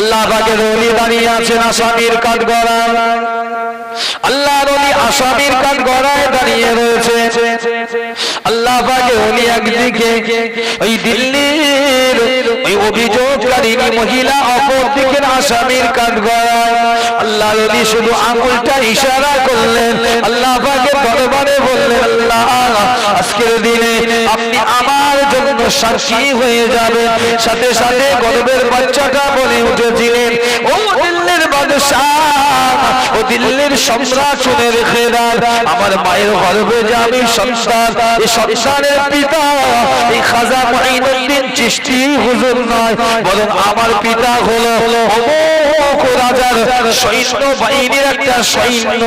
আল্লাহ পাকের ওলি দাঁড়িয়ে আছেন আসামির কাঠ গড়ায়। আল্লাহ ওলি আসামির কাঠ গড়ায় দাঁড়িয়ে রয়েছে। আল্লাহ পাকে ওলি একদিকে ওই দিল্লির ওই অভিযোগকারিনী মহিলা আসামির কাঠ গড়ায়। আল্লাহ শুধু আঙুলটা ইশারা করলেন, আল্লাহ পাকে বললেন, আল্লাহ, আজকের দিনে আপনি আমার সাক্ষী হয়ে যাবে। সাথে সাথে গর্বের বাচ্চাটা বলে উঠেছিলেন ও ও দিল্লির সম্রাট শুনে রেখে আমার মায়ের গর্বে যে আমি সন্তান এই সন্তানের পিতা এই খাজা মাইনুদ্দিন চিষ্টি হুজুর নয় বরং আমার পিতা হলো রাজার সৈন্য বাহিনীর একটা সৈন্য।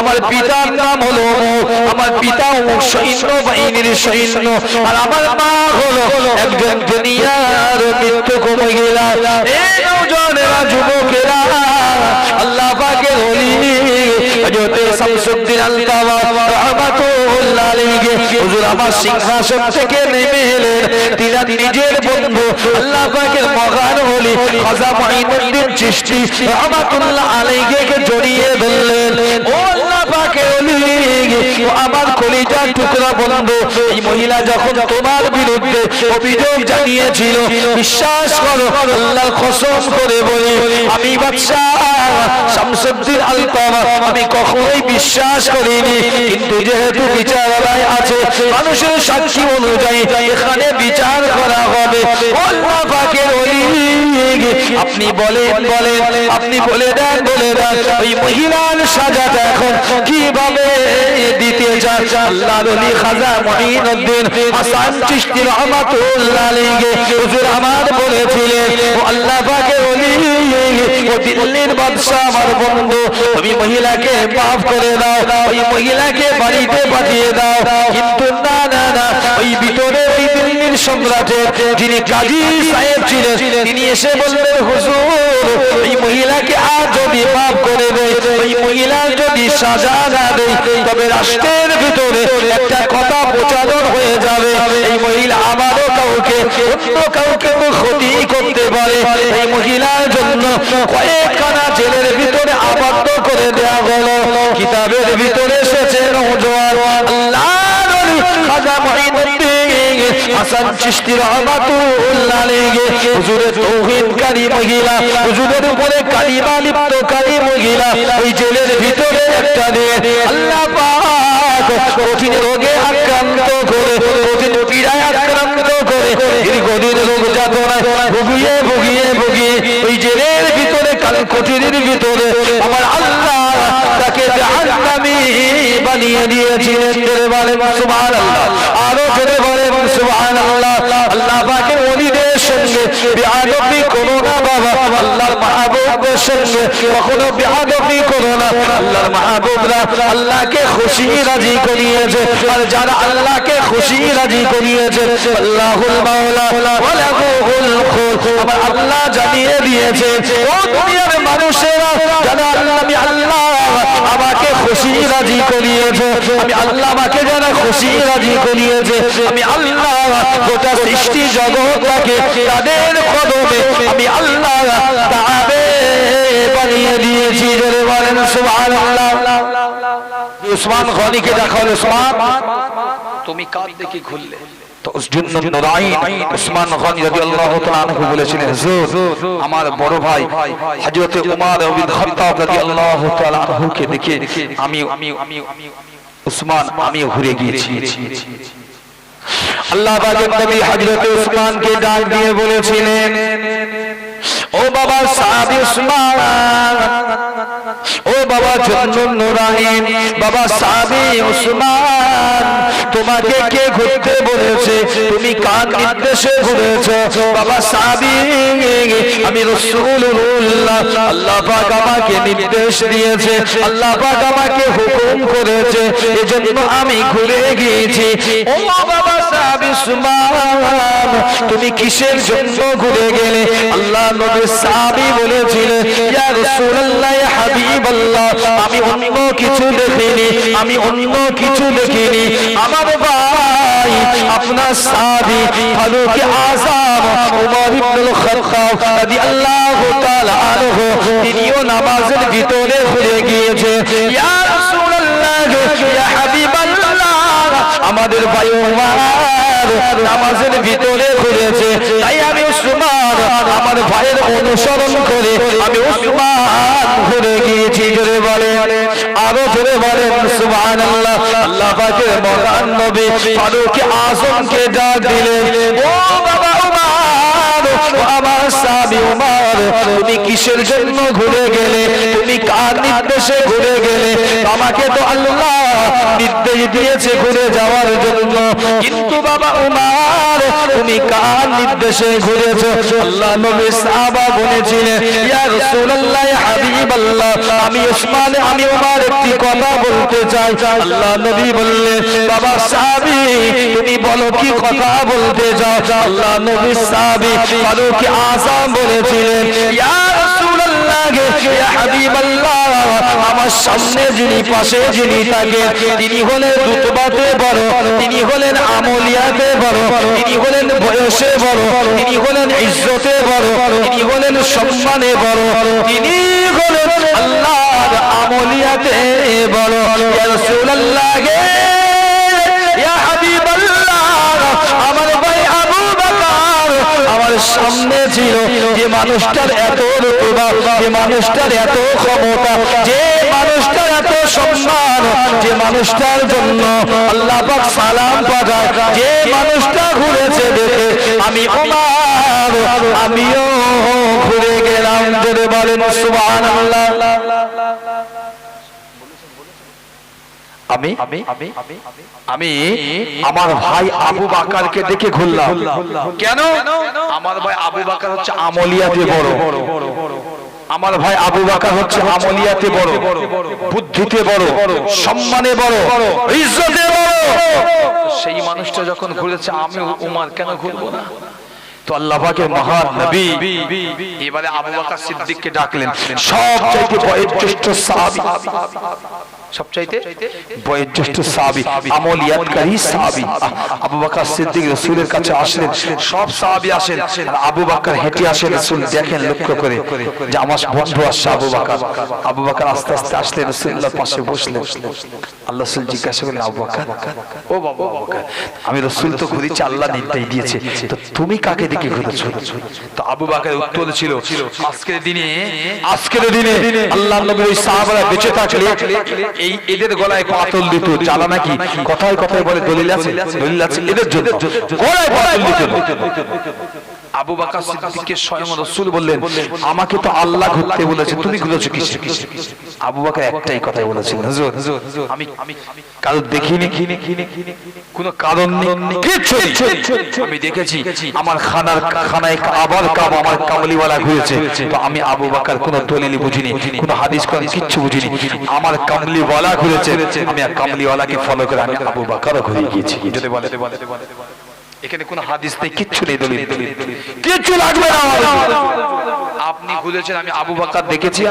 আমার পিতার নাম হলো আমার পিতা সৈন্য বাহিনীর সৈন্য। আর আমার মা হলো একজন দুনিয়ার মৃত্যু কমে গেলা এই নৌজনেরা যুবকেরা হযরত শামসুদ্দিন আল-তাওয়া রাহমাতুল্লাহ আলাইহি, হুজুর আমার সিংহাসন থেকে নেমে এলেন। তিনি নিজের বন্ধু, আল্লাহ পাকের মহান ওলি খাজা মাইনুদ্দিন চিশতি রাহমাতুল্লাহ আলাইহিকে জড়িয়ে ধরলেন। ও আল্লাহ পাকের ওলি ও আমার কলিজার টুকরা বন্ধু। এই মহিলা যখন তোমার বিরুদ্ধে অভিযোগ জানিয়েছিল বিশ্বাস করো আল্লাহর কসম করে বলি আমি বাদশাহ শামসুদ্দিন আলতামা আমি কখনোই বিশ্বাস করিনি। কিন্তু যেহেতু বিচারালয় আছে মানুষের সাক্ষী অনুযায়ী এখানে বিচার করা হবে। আল্লাহ পাকের ওলি আপনি বলেন বলেন আপনি বলে দেন বলে দেন, ওই মহিলার সাজাটা এখন কীভাবে দিতে চান? আল্লাহর ওলি খাজা মঈনুদ্দিন হাসান চিশতি রহমাতুল্লাহ আলাইহি হুজুর আমার বলেছিলেন, ও আল্লাহ পাকের ওলি, ও দিল্লির বাদশা আমার বন্ধু, তুমি মহিলাকে মাফ করে দাও, ওই মহিলাকে বাড়িতে পাঠিয়ে দাও, কিন্তু না না না, ওই ভিতরে ওই দিল্লির সম্রাটের যিনি কাজী সাহেব ছিলেন, তিনি এসে বললেন, হুজুর ওই মহিলাকে আজ যদি মাফ করে দেয় ওই মহিলার যদি সাজা না দেয় তবে রাষ্ট্রের ভিতরে একটা কথা প্রচারণ হয়ে যাবে। এই মহিলা আমারও কাউকে, অন্য কাউকে ক্ষতি করতে পারে। এই মহিলার জন্য কয়েকখানা জেলের ভিতরে আবদ্ধ করে দেওয়া হলো। কিতাবের ভিতরে এসেছে নওজোয়ান আল্লাহর ওলি খাজা মুঈনুদ্দিন হাসান চিশতি রহমাতুল্লাহ তৌহিদকারী মহিলা, হুজুরের উপরে কালিমা লিপ্তকারী মহিলা, ওই জেলের ভিতরে একটা দিয়ে আল্লাহ পাক কঠিন রোগে আক্রান্ত করে, কঠিন পীড়ায় আক্রান্ত করে, দীর্ঘদিন রোগ যাতনায় ভুগিয়ে ভুগিয়ে ভুগিয়ে ওই জেলের ভিতরে কাল কঠিনের ভিতরে আমার আল্লাহ তাকে জাহান্নামী বানিয়ে দিয়েছিলেন। সুবহানাল্লাহ। আরও সুবহানাল্লাহ। আল্লাহ পাকের বিআদবি করো না বাবা, আল্লাহর মাহবুবের সঙ্গে কখনো বিআদবি করো না, আল্লাহর মাহবুবরা আল্লাহকে খুশি রাজি করিয়েছে। আর যারা আল্লাহকে খুশি রাজি করিয়েছে, আল্লাহুল মাওলা ওয়া লাহুল খুল আল্লাহ জানিয়ে দিয়েছে, ও দুনিয়ার মানুষেরা, যারা আল্লাহ আমি আল্লাহ আমাকে খুশি রাজি করিয়েছে। আমি আল্লাহ আমাকে যারা খুশি রাজি করিয়েছে, আমি আল্লাহ গোটা সৃষ্টি জগৎটাকে তাদের কদমে আমি আল্লাহ তাবে বানিয়ে দিয়েছি। জোরে বলেন, সুবহানাল্লাহ। উসমান গনিকে দেখা উসমান তুমি কার দেখে ঘুরলে? তো জন্য নুরাইন উসমান গনি রাদিয়াল্লাহু তাআলা আনহু বলেছিলেন, হুজুর, আমার বড় ভাই হযরত উমর ইবনে খাত্তাব রাদিয়াল্লাহু তাআলা আনহুকে দেখে আমি উসমান, আমি ঘুরে গিয়েছি। আল্লাহ পাকের নবী উসমানকে ডাক দিয়ে বলেছিলেন ও বাবা সাহাবী উসমান, ও বাবা চন্দন নুরাইন বাবা সাহাবী উসমান, তোমাকে কে ঘুরতে বলেছে? তুমি কার নির্দেশে ঘুরেছো? বাবা সাহাবী, আমি রাসূলুল্লাহ, আল্লাহ পাক আমাকে নির্দেশ দিয়েছে, আল্লাহ পাক আমাকে হুকুম করেছে, এজন্য আমি ঘুরে গিয়েছি। ও বাবা সাহাবী উসমান, তুমি কিসের জন্য ঘুরে গেলে? আল্লাহ নবী সাহাবী বলেছিলেন, ইয়া রাসূলুল্লাহ, ইয়া হাবিবাল্লাহ, আমি অন্য কিছু দেখিনি, আমি অন্য কিছু দেখিনি। আমার ভাই, আপনার সাহাবী ফারুক আযম, উমর ইবনে খাত্তাব রাদিয়াল্লাহু তাআলা আনহু, তিনিও নামাজের ভিতরে ঘুরে গিয়েছে ইয়া রাসূলুল্লাহ, ইয়া হাবিবাল্লাহ, আমাদের ভাই ওমর নামাজের ভিতরে ঘুরেছে। তাই আমি উসমান আমার ভাইয়ের অনুসরণ করে আমি উসমান ঘুরে গিয়েছি, জোরে বলে। আরও জোরে বলেন, সুবহানাল্লাহ। আল্লাহ পাকের মহান নবী ফারুক আজমকে ডাক দিলেন, ও বাবা আমার স্বামী উমার, তুমি কিসের জন্য ঘুরে গেলে? তুমি কার নির্দেশে ঘুরে গেলে? আমাকে তো আল্লাহ নির্দেশ দিয়েছে ঘুরে যাওয়ার জন্য। কিন্তু বাবা উমার, তুমি কার নির্দেশে ঘুরেছো? আল্লাহ নবী সাহাবা বলেছিলেন, ইয়া রাসূলুল্লাহ হাবিবাল্লাহ, আমি উসমান আমি উমার একটি কথা বলতে চাই। আল্লাহ নবী বললেন, বাবা সাহাবী, তুমি বলো কি কথা বলতে চাও? আল্লাহ নবী সাহাবী ফারুক আযম বলেছিলেন, ইয়া রাসূলুল্লাহ, ইয়া হাবিবাল্লাহ আমার সামনে যিনি, পাশে যিনি থাকেন, তিনি হলেন রুতবাতে বড়, তিনি হলেন আমলিয়াতে বড়, তিনি হলেন বয়সে বড়, তিনি হলেন ইজ্জতে বড়, তিনি হলেন সম্মানে বড়, তিনি হলেন আল্লাহর আমলিয়াতে বড়। ইয়া রাসূলুল্লাহ, ইয়া হাবিবাল্লাহ, আমার ভাই আবু বকর, আমার সামনে ছিল যে মানুষটার এত রুতবা যে মানুষটার এত ক্ষমতা, যে মানুষটার এত সম্মান, যে মানুষটার জন্য আল্লাহ সালাম পাঠায় যে মানুষটা ঘুরেছে দেখে আমি ওমার আমিও ঘুরে গেলাম বলেন সুবহানাল্লাহ। আমি আমি আমি আমি আমার ভাই আবু বাকারকে দেখে ঘুরলাম। কেন? আমার ভাই আবু বাকার হচ্ছে আমলিয়াতে বড়। আমার ভাই আবু বাকার হচ্ছে আমলিয়াতে বড়। বুদ্ধিতে বড়। সম্মানে বড়। ইজ্জতে বড়। সেই মানুষটা যখন ঘুরেছে আমি উমার কেন ঘুরবো না? তো আল্লাহ পাকের মহান নবী এবারে আবু বকর সিদ্দিককে ডাকলেন। সবচাইতে বয়োজ্যেষ্ঠ সাহাবী। সবচাইতে বয়োজ্যেষ্ঠ আবু বকর সিদ্দিক রাসূলের কাছে সব আসেন, আর আবু বকর হেঁটে আসেন রাসূল, দেখেন লক্ষ্য করে যে আমার বন্ধু আসছে আবু বকর। আবু বকর আস্তে আস্তে আসলেন পাশে বসলেন। আল্লাহ রাসূল জিজ্ঞাসা করলেন, আবু বকর, ও বাবা, আবু বকর, আমি রাসূল তো ঘুরেছি আল্লাহ নির্দেশ দিয়েছে। তো তুমি কাকে দেখে ঘুরেছো? তো আবু বকরের উত্তর ছিল, আজকের দিনে আজকের দিনে আল্লাহ নবীর বেঁচে থাকলে এই এদের গলায় পাতল দিত জ্বালা নাকি? কথায় কথায় বলে দলিল আছে? দলিল আছে? এদের জন্য। গলায় পাতল দিত। আবু বাকার সিদ্দিককে স্বয়ং রাসূল বললেন আমাকে তো আল্লাহ ঘুরতে বলেছে তুমি ঘুরেছো কিসে আবু বাকর একটাই কথাই বলেছেন হুজুর আমি কারও দেখিনি কোন কারণ নেই কিচ্ছু আমি দেখেছি আমার খানার খানায় আবার কাব আমার কামলিওয়ালা ঘুরেছে তো আমি আবু বাকার কোন দলিল বুঝিনি কোন হাদিস কোন কিচ্ছু বুঝিনি আমার কামলিওয়ালা ঘুরেছে আমি কামলিওয়ালাকে ফলো করে আমি আবু বাকারও ঘুরে গিয়েছি যদি বলে এখানে কোন হাদিস নেই কিচ্ছু নেই দলিল। কিচ্ছু লাগবে না। আপনি ঘুরেছেন আমি আবু বাকার দেখেছি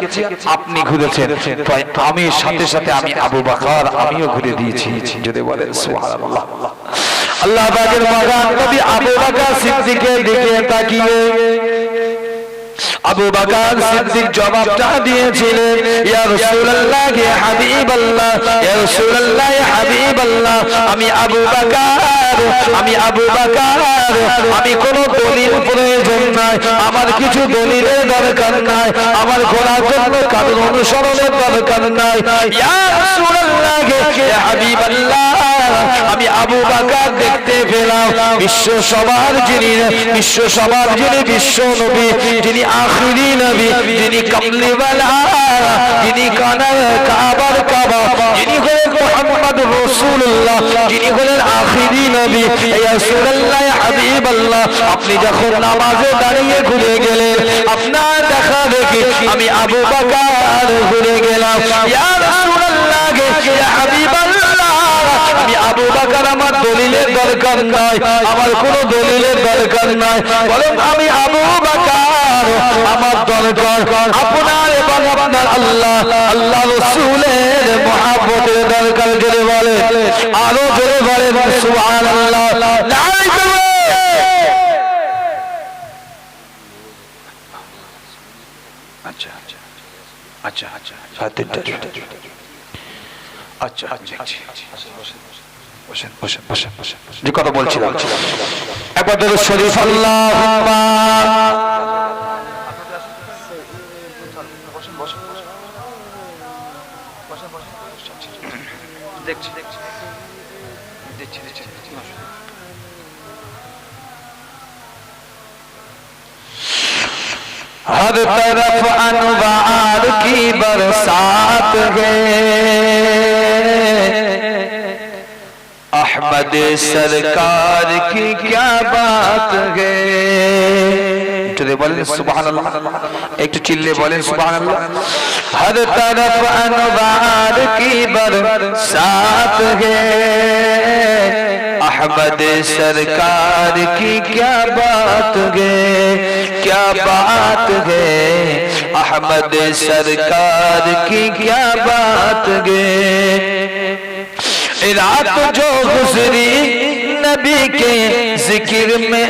আপনি ঘুরেছেন তাই আমি সাথে সাথে আমি আবু বাকার আমিও ঘুরে দিয়েছি। যদি বলেন সুবহানাল্লাহ। আল্লাহ পাকের মহান নবী আবু বাকার সিদ্দিকের দিকে তাকিয়ে। আবু বকর সিদ্দিক জবাবটা দিয়েছিলেন, ইয়া রাসূলুল্লাহ ইয়া হাবিবাল্লাহ, ইয়া রাসূলুল্লাহ ইয়া হাবিবাল্লাহ, আমি আবু বকর, আমি আবু বকর, আমি কোন দলিল প্রয়োজন নাই, আমার কিছু দলিলের দরকার নাই, আমার ঘোরার জন্য কারণ অনুসরণের দরকার নাই। ইয়া রাসূলুল্লাহ ইয়া হাবিবাল্লাহ আমি আবু বাকার দেখতে পেলাম, বিশ্ব সবার যিনি, বিশ্ব সবার যিনি বিশ্ব নবী, যিনি আখিরি নবী, যিনি কামলিওয়ালা যিনি কানার কাবার কাবা যিনি হলেন মুহাম্মদ রাসূলুল্লাহ, যিনি হলেন আখিরি নবী রাসূলুল্লাহ হাবিবাল্লাহ। আপনি যখন নামাজে দাঁড়িয়ে ঘুরে গেলেন, আপনার দেখা দেখি আমি আবু বাকার ঘুরে গেলাম, ইয়া রাসূলুল্লাহ, ইয়া হাবিবাল্লাহ। আমি আবু বাকার আমার দলিলের দরকার নাই। আমার কোন দলিলের দরকার নাই। বলেন, আমি আবু বাকার আমার দরকার। আপনার এবং আপনার আল্লাহ আল্লাহ রসুলের মহাব্বতের দরকার জোরে বলে আরও জোরে বলে সুবহানাল্লাহ। নাই আচ্ছা আচ্ছা আচ্ছা আচ্ছা হাতেরটা আচ্ছা যে কথা বলছিলাম। একবার ধরো শরীফ আল্লাহ দেখছি দেখছি দেখছি। দেখছি ہر احمد سرکار کی کیا بات ہے چلے بولیں سبحان اللہ ایک چلے بولیں سبحان اللہ ہر طرف انوار کی برسات ہے احمد سرکار کی کیا بات گے کیا بات گے احمد سرکار کی کیا بات گے رات جو گزری نبی کے ذکر میں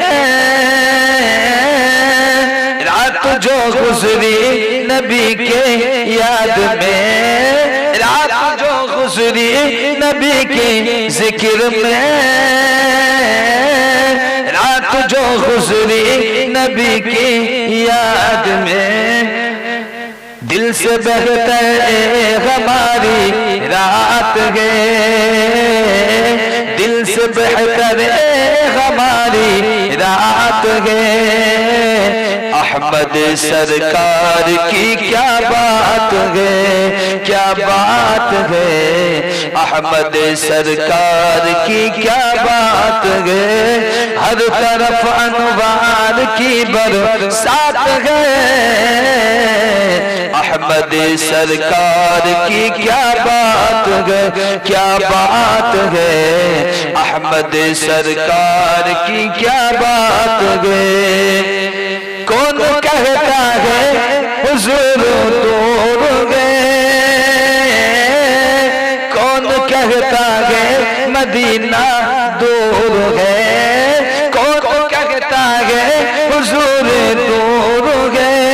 رات جو گزری نبی کے یاد میں رات गुजरी नबी के जिक्र में रात जो गुजरी नबी की याद में दिल से बहतर हमारी रात है दिल से बेहतर हमारी रात है احمد سرکار کی کیا بات ہے؟ کیا بات ہے؟ احمد سرکار کی کیا بات ہے؟ ہر طرف انوار کی برسات ہے۔ احمد سرکار کی کیا بات ہے؟ کیا بات ہے؟ احمد سرکار کی کیا بات ہے؟ कौन कहता है हुजूर दूर गए कौन कहता है मदीना दूर है कौन कहता है हुजूर दूर गए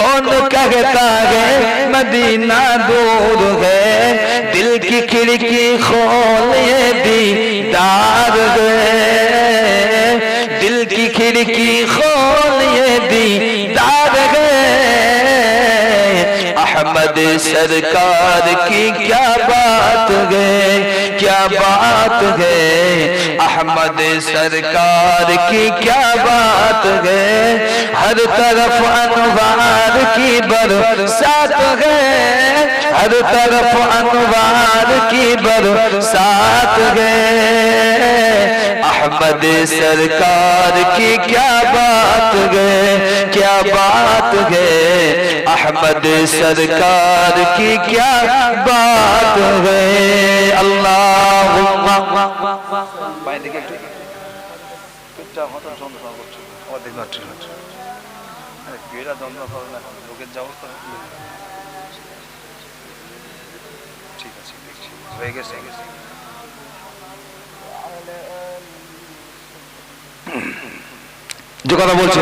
कौन कहता है मदीना दूर है दिल की खिड़की खोल ये दीदार है दिल کی خون دیدار گئے احمد سرکار کی کیا بات گئے کیا بات گئے احمد سرکار کی کیا بات گئے ہر طرف انوار کی برسات گئے ہر طرف انوار کی برسات گئے احمد سرکار کی کیا بات گئے کیا بات گئے احمد سرکار کی کیا بات گئے اللہ বিয়েটা দ্বন্দ্ব হবে না লোকের যাওয়ার তো ঠিক আছে দেখছি হয়ে গেছে গেছে যে কথা বলছি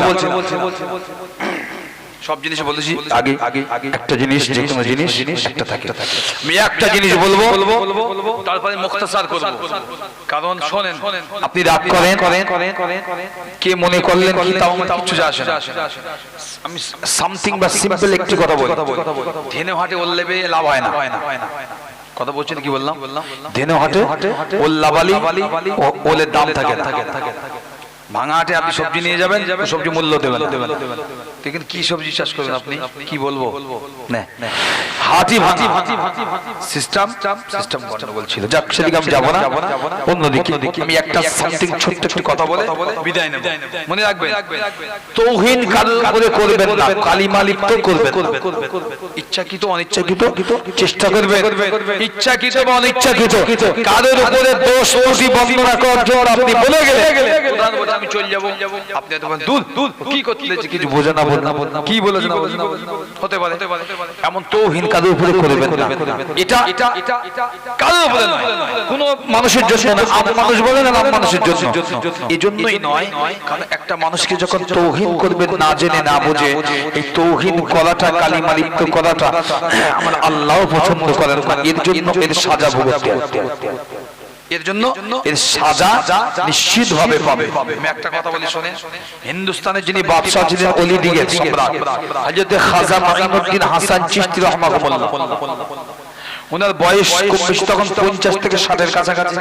সব জিনিস বলেছি। আগে আগে আগে একটা জিনিস যে কোনো জিনিস জিনিস একটা থাকে। আমি একটা জিনিস বলব তারপরে মুখতাসার করব। কারণ শোনেন আপনি রাগ করেন করেন কে মনে করলেন কি তাও আমার যায় আসে না। আমি সামথিং বা সিম্পল একটি কথা বলি। ধেনে হাটে ওল্লেবে লাভ হয় না। কথা বলছেন কি বললাম? ধেনু হাটে ওল লাবালি ও- ওলের দাম থাকে না। ভাঙা হাটে আপনি সবজি নিয়ে যাবেন সবজি মূল্য দেবেন। দেখেন কি সবজি চাষ করবেন আপনি? কি বলব? হাতি ভাঙা। সিস্টেম সিস্টেম গন্ডগোল ছিল। যাক সেদিকে আমি যাব না। অন্যদিকে। আমি একটা সামথিং ছোট্ট একটি কথা বলে বিদায় নেব। মনে রাখবেন? তৌহিন কারোর করে করবেন না। কালিমা লিপ্ত করবেন ইচ্ছাকৃত অনিচ্ছাকৃত চেষ্টা করবেন। ইচ্ছাকৃত বা কারোর উপরে দোষ দোষী বন্দনা করার জন্য আপনি বলে গেলে প্রধান আমি চলে যাব। আপনি কি করতে কিছু বোঝে না বোঝে না কি বলেছে না হতে পারে। এমন তৌহিন কাদের উপরে করবেন না। এটা এটা কাদের উপরে নয়? কোন মানুষের জন্য না মানুষ বলে না মানুষের জন্য। এজন্যই নয় কারণ একটা মানুষকে যখন তৌহিন করবেন না জেনে না বুঝে এই তৌহিন কালিমা লিপ্ত করাটা আমার আল্লাহ পছন্দ করেন না এর জন্য এর সাজা ভোগতে হবে। এর জন্য এর সাজা নিশ্চিত ভাবে পাবে। আমি একটা কথা বলি শুনে হিন্দুস্তানের যিনি বাদশাহ ছিলেন অলি দিকে সম্রাট। হযরত খাজা মাইনুদ্দিন হাসান চিশতি রাহমাতুল্লাহ ওনার বয়স খুব বেশি তখন পঞ্চাশ থেকে ষাটের কাছাকাছি।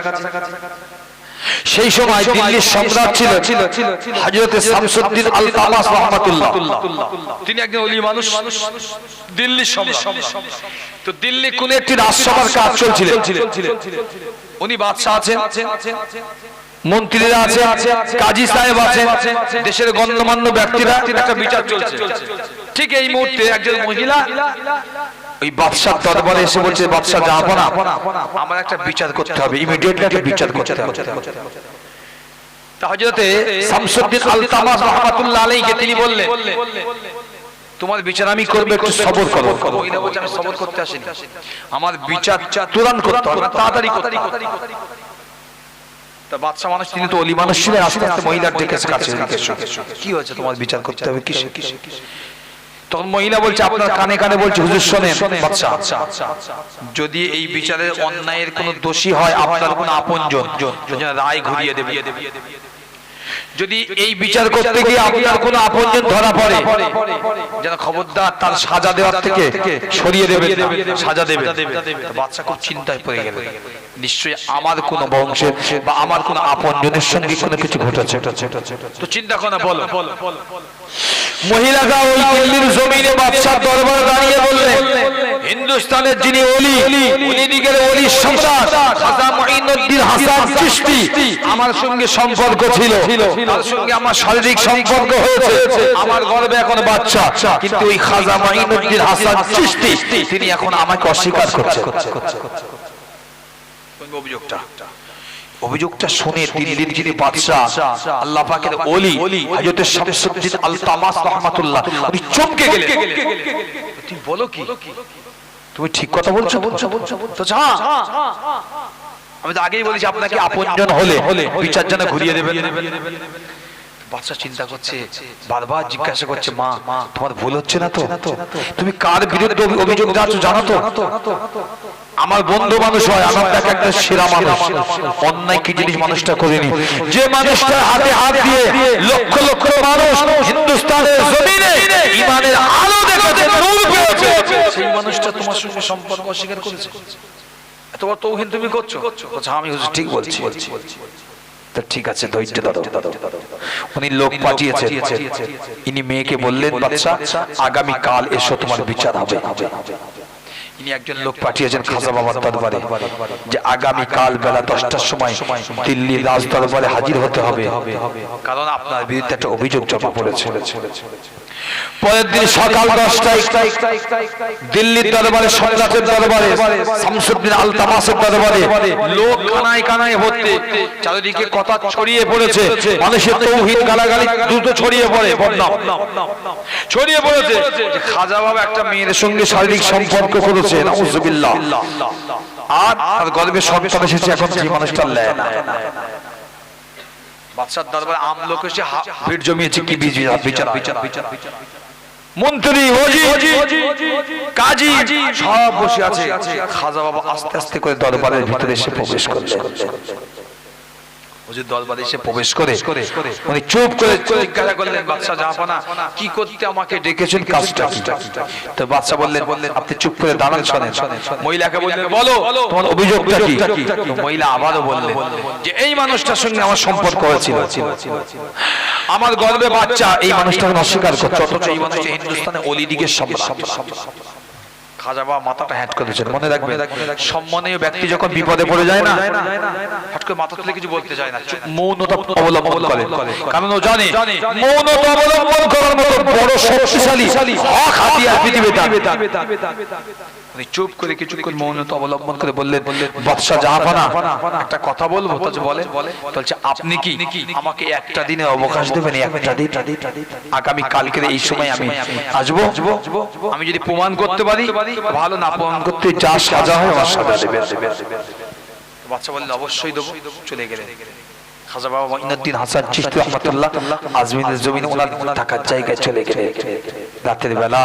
সেই সময় দিল্লির সম্রাট ছিল হযরত শামসুদ্দিন আল তামাস রহমাতুল্লাহ। তিনি একজন অলি মানুষ। দিল্লির সম্রাট। তো দিল্লি কোন একটি রাজসভার কাজ চলছিল? উনি বাদশাহ আছেন মন্ত্রীরা আছে কাজী সাহেব আছে দেশের গণ্যমান্য ব্যক্তিরা। একটা বিচার চলছে। ঠিক এই মুহূর্তে একজন মহিলা ওই বাদশাহ দরবারে এসে বলছে, বাদশাহ, যাব না। আমার একটা বিচার করতে হবে ইমিডিয়েটলি একটা বিচার করতে হবে। হযরতে শামসুদ্দিন আল তামাস রাহমাতুল্লাহ আলাইহি তিনি বললেন, তোমার বিচার আমি করব, একটু সবর করো। মহিলা বলছে, আমি সবর করতে আসিনি। আমার বিচার তুরান করতে হবে, তাড়াতাড়ি করতে হবে। তা বাদশা মানুষ, তিনি তো অলি মানুষ ছিলেন, আস্তে আস্তে মহিলার ডেকেছে কাছে ডেকে কি হয়েছে? তোমার বিচার করতে হবে কিসে কিসে? তখন মহিলা বলছে আপনার কানে কানে বলছে হুজুর শোনেন বাদশা যদি এই বিচারের অন্যায়ের কোনো দোষী হয় আপনার কোনো আপনজন। যেন রায় ঘুরিয়ে দেবে। যদি এই বিচার করতে গিয়ে আপনার কোনো আপনজন ধরা পড়ে যেন খবরদার তার সাজা দেওয়ার থেকে সরিয়ে দেবে সাজা দেবে। বাচ্চা খুব চিন্তায় পড়ে গেল নিশ্চয়ই আমার কোন বংশের বা আমার কোন আপনজনের সঙ্গে কোনো কিছু ঘটেছে। তো চিন্তা করো বলো। মহিলারা ওই দিল্লির জমিনে বাদশার দরবার দাঁড়িয়ে বললেন হিন্দুস্তানের যিনি অলি উনি দিকের অলি সম্রাট খাজা মুঈনুদ্দিন হাসান চিশতি আমার সঙ্গে সম্পর্ক ছিল। তার সঙ্গে আমার শারীরিক সম্পর্ক হয়েছে। আমার গর্বে এখন বাচ্চা। কিন্তু ওই খাজা মুঈনুদ্দিন হাসান চিশতি, তিনি এখন আমাকে অস্বীকার করছে অভিযোগটা। অভিযোগটা শুনে দিল্লির যিনি বাদশাহ আল্লাহ পাকের ওলি হযরত শামসুদ্দিন আল তামাস রাহমাতুল্লাহ উনি চমকে গেলেন। তুমি বলো কি? তুমি ঠিক কথা বলছো? বলছো বলছো তো যা। আমি তো আগেই বলেছি আপনাকে আপনজন হলে বিচার যেন ঘুরিয়ে দেবেন। বাচ্চা চিন্তা করছে বারবার জিজ্ঞাসা করছে মা তোমার ভুল হচ্ছে না তো? তুমি কার বিরুদ্ধে অভি- অভিযোগ যাচ্ছ জানো তো? আমার বন্ধু মানুষ হয় আমার দেখা একটা সেরা মানুষ। অন্যায় কি জিনিস মানুষটা করেনি? যে মানুষটা হাতে হাত দিয়ে লক্ষ লক্ষ মানুষ হিন্দুস্তানের জমিনে ইমানের আলো দেখেছে নূর পেয়েছে। সেই মানুষটা তোমার সঙ্গে সম্পর্ক অস্বীকার করেছে? এত বড় তৌহিন তুমি করছ? বলছে, আমি ঠিক বলছি। তা ঠিক আছে ধৈর্য ধরো। উনি লোক পাঠিয়েছেন ইনি মেয়েকে বললেন বাচ্চা আগামী কাল এসো তোমার বিচার হবে। ইনি একজন লোক পাঠিয়েছেন খাজা বাবার দরবারে যে আগামী কাল বেলা দশটার সময় দিল্লি রাজ দরবারে হাজির হতে হবে। কারণ আপনার বিরুদ্ধে একটা অভিযোগ জমা পড়েছে। পরের দিন সকাল দশটায় দিল্লির দরবারে সম্রাটের দরবারে, শামসুদ্দিন আল তামাসের দরবারে লোক কানায় কানায় ভর্তি চারিদিকে কথা ছড়িয়ে পড়েছে, মানুষের তৌহিদ গালাগালি দ্রুত ছড়িয়ে পড়ে, বদনাম। ছড়িয়ে পড়েছে যে খাজা বাবা একটা মেয়ের সঙ্গে শারীরিক সম্পর্ক করেছে, নাউজুবিল্লাহ। আর গর্বে সন্তান এসেছে, এখন সেই মানুষটা লেয় না বাদশার দরবারে আম লোক এসে ভিড় জমিয়েছে কি বিচার বিচার বিচার বিচার মন্ত্রী ওজি কাজী সব বসে আছে। খাজা বাবা আস্তে আস্তে করে দরবারের ভিতরে এসে প্রবেশ করলেন। হুজুর দরবারে এসে প্রবেশ করে উনি চুপ করে জিজ্ঞাসা করলেন বাদশা জাহাপানা কি করতে আমাকে ডেকেছেন কাজটা তো বাদশা বললেন বললেন আপনি চুপ করে দাঁড়ান শোনেন। মহিলাকে বললেন বলো তোমার অভিযোগটা কি? মহিলা আবারও বললেন যে এই মানুষটার সঙ্গে আমার সম্পর্ক হয়েছিল। আমার গর্বে বাচ্চা এই মানুষটাকে অস্বীকার করছে অথচ এই মানুষটা হিন্দুস্তানে সম্রাট। খাজা বাবা মাথাটা হ্যাট করেছেন মনে রাখবে সম্মানীয় ব্যক্তি যখন বিপদে পড়ে যায় না হট করে মাথা তুলে কিছু বলতে চায় না মৌনতা অবলম্বন করে। কারণ ও জানে মৌনতা অবলম্বন করার মতো বড় শক্তিশালী হক হাতিয়ার পৃথিবীতে উনি চুপ করে কিছুক্ষণ মৌনতা অবলম্বন করে বললেন বাদশাহ জাহাপানা একটা কথা বলব তো বলে বলছে আপনি কি আমাকে একটা দিনে অবকাশ দেবেন একটা দিন আগামী কালকের এই সময় আমি আসব আমি যদি প্রমাণ করতে পারি ভালো না প্রমাণ করতে যা সাজা হয় আমার সাজা দেবে বাচ্চা বললে অবশ্যই দেবো চলে গেলেন। খাজা থাকার জায়গায় চলে গেলেন রাতের বেলা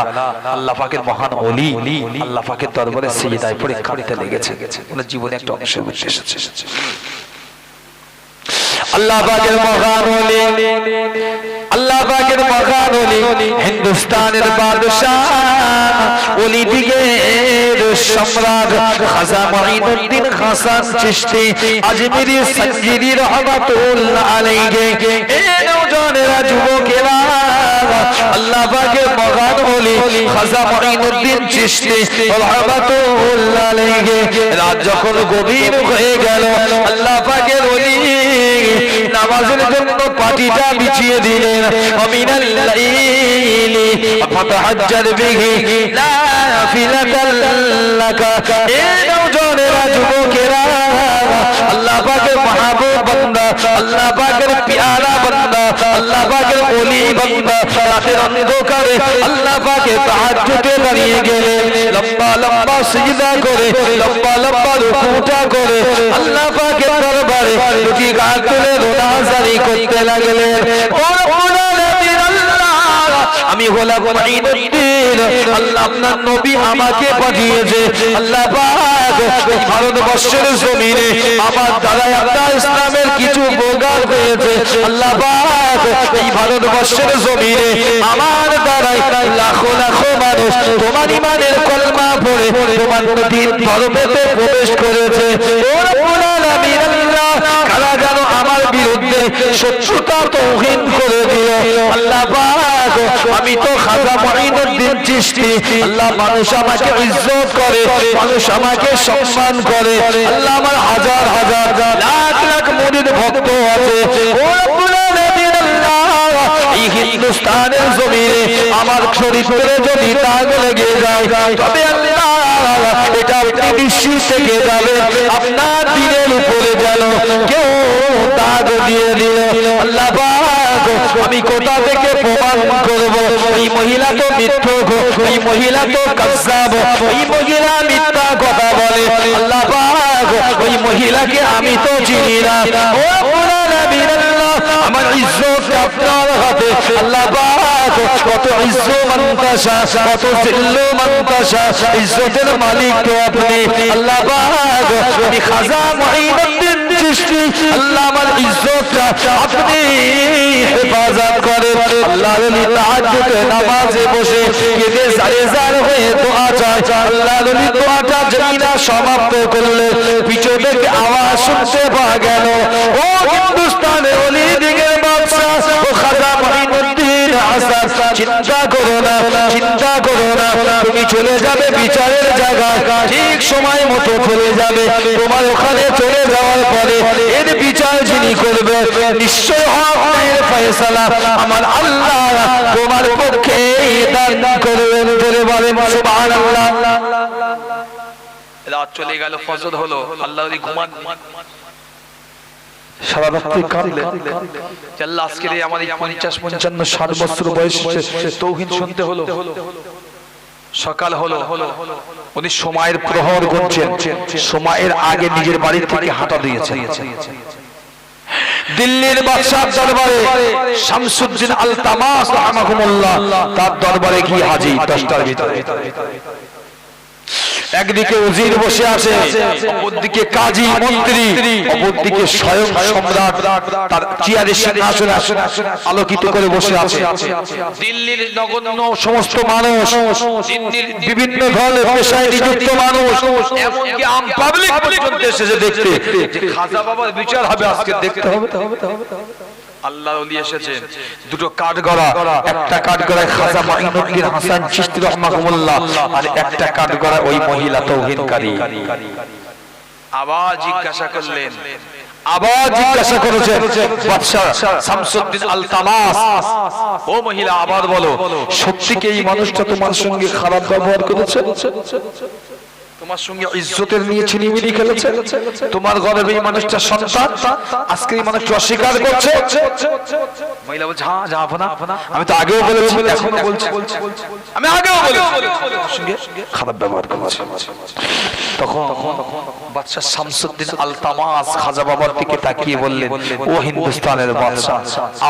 আল্লাহ পাকের মহান ওলি, আল্লাহ পাকের দরবারে সিজদায় পড়ে কাঁদতে লেগেছে। ওনার জীবনে একটা অংশ এসেছে। আল্লাহ পাকের মহান আল্লাহ পাকের মহান ওলি, হিন্দুস্তানের বাদশাহ, ওলি দিগের সম্রাট খাজা মুঈনুদ্দিন হাসান চিশতি, আজমিরি সঞ্জিরি রহমাতুল্লাহ আলাইহি। এ নওজোয়ানেরা যুবকেরা, আল্লাহ পাকের মহান ওলি, খাজা মুঈনুদ্দিন চিশতি রহমাতুল্লাহ আলাইহি। রাত যখন গভীর হয়ে গেল, আল্লাহ পাকের ওলি নামাজের জন্য পাটিটা বিছিয়ে দিলেন। অমিনাল লাইলি ফাতাহাজ্জার বিহি নাফিলাতাল লাকা এ নওজোয়ানেরা যুবকেরা। আল্লাহ পাকের মাহবুব বান্দা, আল্লাহ পাকের পিয়ারা বান্দা, আল্লাহ পাকের ওলি বান্দা, রাতের অন্ধকারে আল্লাহ পাকের তাহাজ্জুদে দাঁড়িয়ে গেলে লম্বা লম্বা সিজদা করে লম্বা লম্বা রুকুটা করে আল্লাহ পাকের দরবারে দুটি গা তুলে রোনাজারি করতে লাগলেন ও আমি হলাম আল্লাহ আপনার নবী আমাকে পাঠিয়েছে আল্লাহ পাক ভারতবর্ষের জমিনে আমার দ্বারা আপনার ইসলামের কিছু উপকার হয়েছে আল্লাহ এই ভারতবর্ষের জমিনে আমার দাদাই লাখো লাখো মানুষ তোমার ইমানের কলমা পড়ে তোমার দিন ধর্মেতে প্রবেশ করেছে ও রব্বুল আলামিন আল্লাহ কারা যেন আমার বিরুদ্ধে শত্রুতা তৌহিন করে দিল। আল্লাহ পাক, আমি তো খাজা মুঈনুদ্দিন চিশতি। আল্লাহ মানুষ আমাকে ইজ্জত করে, মানুষ আমাকে সম্মান করে। আল্লাহ আমার হাজার হাজার লাখ লাখ মুরিদ ভক্ত আছে। ও রব্বুল আলামিন এই হিন্দুস্তানের জমিনে আমার চরিত্রে যদি দাগ লেগে যায়, তবে আল্লাহ, এটা আপনি নিশ্চিত থেকে যাবে। আপনার দিনের উপরে যেন কেউ দিয়ে দিল আল্লাহ আমি কোথা থেকে প্রমাণ করব? এই মহিলা তো মিথ্যক, এই মহিলা তো কাজ্জাব, এই মহিলা মিথ্যা কথা বলে। আল্লাহ ওই মহিলাকে আমি তো চিনি না। আমার ইজ্জত আপনার হাতে। আল্লাহ কত ইজ্জত মন্তাসা কত জিল্লু মন্তাসা ইজ্জতের মালিক আপনি। আল্লাহ আমি খাজা মুঈনুদ্দিন চিশতি আল্লাহ আমার ইজ্জতটা আপনি হেফাজত করেন। আল্লাহ তাহাজ্জুদে নামাজে বসে কেঁদে হয়ে দোয়া চায়, আল্লাহ দোয়াটা জমিনা সমাপ্ত করলে পিছনে আওয়াজ শুনতে পাওয়া গেল। ও হিন্দুস্তানে অলি খাজা মুঈনুদ্দিন চিন্তা করো না, চিন্তা করো না। তুমি চলে যাবে বিচারের জায়গায়, ঠিক সময় মতো চলে যাবে। তোমার ওখানে চলে যাওয়ার পরে এর বিচার যিনি করবে, নিশ্চয় হকের ফয়সালা আমার আল্লাহ তোমার পক্ষে দান করবেন বলে বলেন, সুবহানাল্লাহ। রাত চলে গেল, ফজর হলো। আল্লাহ ঘুমান। সারা রাত্রি কাঁদলেন এই আমার এই পঞ্চাশ পঞ্চান্ন ষাট বছর বয়সে তৌহিন শুনতে হলো। সকাল হলো, উনি সময়ের প্রহর করছেন সময়ের আগে নিজের বাড়ির থেকে হাঁটা দিয়েছে দিল্লির বাদশাহ দরবারে শামসুদ্দিন আল তামাস তার দরবারে গিয়ে হাজির, দশটার ভিতরে। একদিকে উজির বসে আছে, অপরদিকে কাজী মন্ত্রী, অপরদিকে স্বয়ং সম্রাট, তার চেয়ারে সিংহাসনে আলোকিত করে বসে আছে। দিল্লির নগণ্য সমস্ত মানুষ, দিল্লির বিভিন্ন ধরনের পেশায় নিযুক্ত মানুষ, এমনকি আম পাবলিক পর্যন্ত এসেছে দেখতে। খাজা বাবার বিচার হবে আজকে দেখতে হবে। আল্লাহ ওলি এসেছেন দুটো কাঠ গড়া একটা কাঠ গড়ায় খাজা মাইনুদ্দিন হাসান চিশতি রহমাহুল্লাহ আর একটা কাঠ গড়ায় ওই মহিলা তৌহিনকারী আবার জিজ্ঞাসা করলেন। আবার জিজ্ঞাসা করেছে বাদশাহ শামসুদ্দিন আল তামাস ও মহিলা আবার বলো সত্যি কি এই মানুষটা তোমার সঙ্গে খারাপ ব্যবহার করেছে? তোমার সঙ্গে ইজ্জতের নিয়ে ছিনিমিনি খেলেছে। তোমার এই মানুষটা সন্তান। আজকে এই মানুষটা অস্বীকার করছে। মহিলা বলছে হ্যাঁ আমি তো আগেও বলেছি এখনও বলছি। আমি আগেও সঙ্গে খারাপ ব্যবহার করেছে। তখন বাদশাহ শামসুদ্দিন আল তামাস খাজা বাবার দিকে তাকিয়ে বললেন ও হিন্দুস্তানের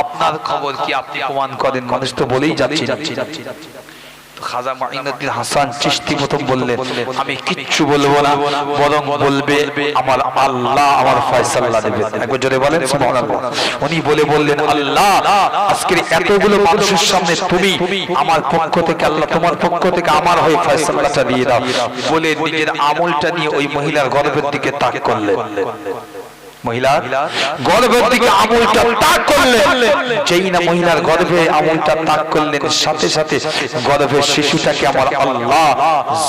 আপনার খবর কি আপনি প্রমাণ করেন? মানুষ তো বলেই যাচ্ছি যাচ্ছি যাচ্ছি। খাজা মাইনুদ্দিন হাসান চিশতি প্রথম বললেন আমি কিচ্ছু বলব না বরং বলবে আমার আল্লাহ আমার ফয়সাল্লাহ দেবে একবার জোরে বলেন সুবহানাল্লাহ উনি বলে বললেন আল্লাহ আজকের এতগুলো মানুষের সামনে তুমি আমার পক্ষ থেকে আল্লাহ তোমার পক্ষ থেকে আমার হয়ে ফয়সাল্লাহটা দিয়ে দাও বলে নিজের আমলটা নিয়ে ওই মহিলার গর্ভের দিকে তাক করলেন মহিলার গর্ভের দিকে আমলটা তাক করলেন। যেই না মহিলার গর্ভে আমলটা তাক করলেন সাথে সাথে গর্ভের শিশুটাকে আমার আল্লাহ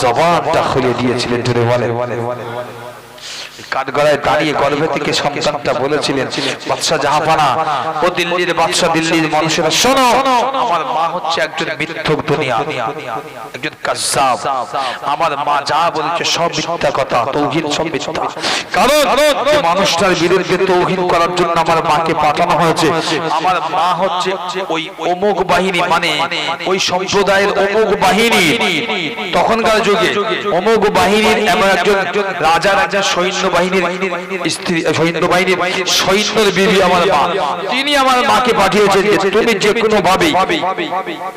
জবানটা খুলে দিয়েছিলেন ধরে বলে কাঠগড়ায় দাঁড়িয়ে গর্ভে থেকে সন্তানটা বলেছিলেন, বাদশাহ ও দিল্লির বাদশাহ দিল্লির মানুষেরা, শোনো, আমার মা হচ্ছে একজন মিথ্যক দুনিয়া, একজন আমার মা যা বলেছে সব মিথ্যা কথা সব মিথ্যা। কারণ মানুষটার বিরুদ্ধে তৌহিদ করার জন্য আমার মাকে পাঠানো হয়েছে। আমার মা হচ্ছে ওই অমুক বাহিনী মানে ওই সম্প্রদায়ের অমুক বাহিনী। তখনকার যুগে অমুক বাহিনীর এমন একজন রাজা রাজা, সৈন্য বাহিনীর স্ত্রী, সৈন্য বাহিনীর সৈন্যের বিবি আমার মা। তিনি আমার মাকে পাঠিয়েছেন যে তুমি যে কোনো ভাবে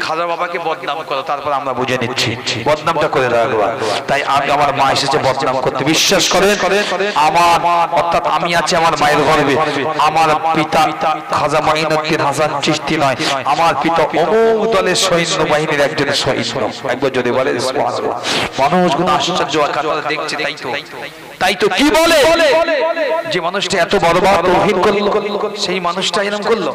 খাজা বাবাকে বদনাম করো, তারপর আমরা বুঝে নিচ্ছি। বদনামটা করে রাখবা তাই আমি আমার মা এসেছে বদনাম করতে। বিশ্বাস করেন, আমার, অর্থাৎ আমি আছি আমার মায়ের গর্ভে। আমার পিতা খাজা মাইনুদ্দিন হাসান চিশতি নয়। আমার পিতা অমুক দলের সৈন্য বাহিনীর একজন সৈন্য। একবার যদি বলে। মানুষগুলো আশ্চর্য দেখছে, তাই তো। তাই তো কি বলে? যে মানুষটা এত বড় বড় সেই মানুষটা এরকম করল।